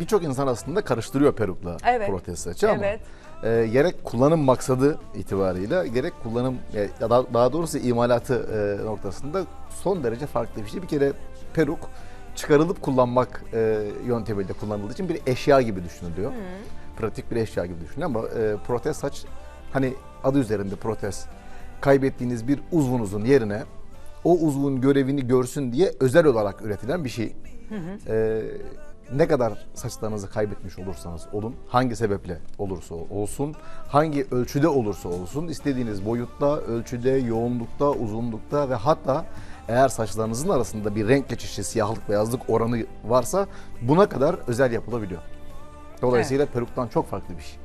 birçok insan aslında karıştırıyor perukla Evet. protez saçı ama Evet. e, gerek kullanım maksadı itibarıyla gerek kullanım e, ya da daha doğrusu imalatı e, noktasında son derece farklı bir şey. Bir kere peruk çıkarılıp kullanmak e, yöntemiyle kullanıldığı için bir eşya gibi düşünülüyor. Pratik bir eşya gibi düşünülüyor ama e, protez saç hani adı üzerinde protez kaybettiğiniz bir uzvunuzun yerine o uzvun görevini görsün diye özel olarak üretilen bir şey. Ee, ne kadar saçlarınızı kaybetmiş olursanız olun, hangi sebeple olursa olsun, hangi ölçüde olursa olsun, istediğiniz boyutta, ölçüde, yoğunlukta, uzunlukta ve hatta eğer saçlarınızın arasında bir renk geçişi, siyahlık, beyazlık oranı varsa buna kadar özel yapılabiliyor. Dolayısıyla peruktan çok farklı bir şey.